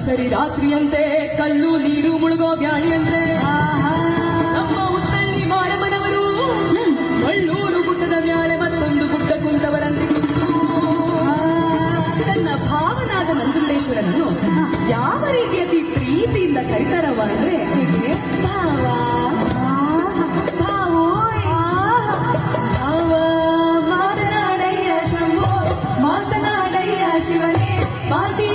ಸರಿ ರಾತ್ರಿಯಂತೆ ಕಲ್ಲು ನೀರು ಮುಳುಗೋ ಬ್ಯಾಳಿಯಂತೆ. ನಮ್ಮ ಹುತ್ತಳ್ಳಿ ಮಾರಮ್ಮನವರು ಒಳ್ಳೂರು ಗುಡ್ಡದ ಮ್ಯಾಲೆ ಮತ್ತೊಂದು ಗುಡ್ಡ ಕುಂತವರಂತೆ ತನ್ನ ಭಾವನಾದ ನಂಜುಂಡೇಶ್ವರನನ್ನು ಯಾವ ರೀತಿಯ ಪ್ರೀತಿಯಿಂದ ಕರಿತಾರವ ಅಂದ್ರೆ ಭಾವ ಮಾತನಾಡಯ್ಯ ಶಿವನೇ ಮಾತಿ